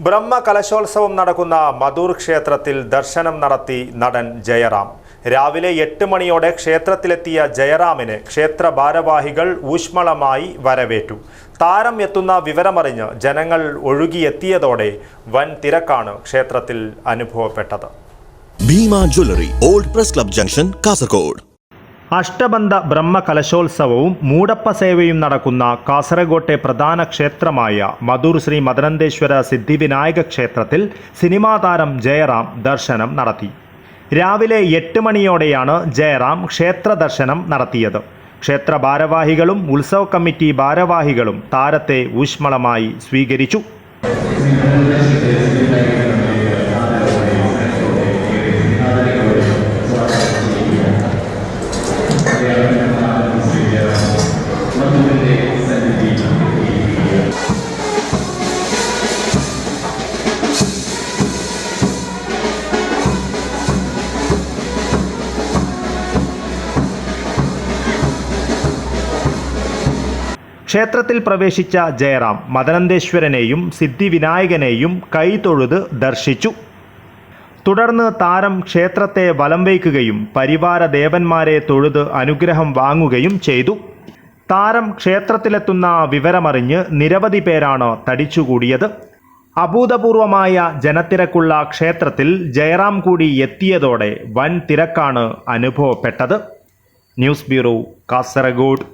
ബ്രഹ്മ കലശോത്സവം നടക്കുന്ന മധൂർ ക്ഷേത്രത്തിൽ ദർശനം നടത്തി നടൻ ജയറാം. രാവിലെ എട്ട് മണിയോടെ ക്ഷേത്രത്തിലെത്തിയ ജയറാമിന് ക്ഷേത്ര ഭാരവാഹികൾ ഊഷ്മളമായി വരവേറ്റു. താരം എത്തുന്ന വിവരമറിഞ്ഞ് ജനങ്ങൾ ഒഴുകിയെത്തിയതോടെ വൻ തിരക്കാണ് ക്ഷേത്രത്തിൽ അനുഭവപ്പെട്ടത്. Bhima jewellery old press club junction Kasaragod. അഷ്ടബന്ധ ബ്രഹ്മ കലശോത്സവവും മൂടപ്പ സേവയും നടക്കുന്ന കാസർഗോട്ടെ പ്രധാന ക്ഷേത്രമായ മധൂർ ശ്രീ മദനന്തേശ്വര സിദ്ധിവിനായക ക്ഷേത്രത്തിൽ സിനിമാ താരം ജയറാം ദർശനം നടത്തി. രാവിലെ എട്ട് മണിയോടെയാണ് ജയറാം ക്ഷേത്ര ദർശനം നടത്തിയത്. ക്ഷേത്ര ഭാരവാഹികളും ഉത്സവ കമ്മിറ്റി ഭാരവാഹികളും താരത്തെ ഊഷ്മളമായി സ്വീകരിച്ചു. ക്ഷേത്രത്തിൽ പ്രവേശിച്ച ജയറാം മദനന്ദേശ്വരനെയും സിദ്ധിവിനായകനെയും കൈതൊഴുത് ദർശിച്ചു. തുടർന്ന് താരം ക്ഷേത്രത്തെ വലം വയ്ക്കുകയും പരിവാര ദേവന്മാരെ തൊഴുത് അനുഗ്രഹം വാങ്ങുകയും ചെയ്തു. താരം ക്ഷേത്രത്തിലെത്തുന്ന വിവരമറിഞ്ഞ് നിരവധി പേരാണ് തടിച്ചുകൂടിയത്. അഭൂതപൂർവമായ ജനത്തിരക്കുള്ള ക്ഷേത്രത്തിൽ ജയറാം കൂടി എത്തിയതോടെ വൻ തിരക്കാണ് അനുഭവപ്പെട്ടത്. News bureau Kasaragod.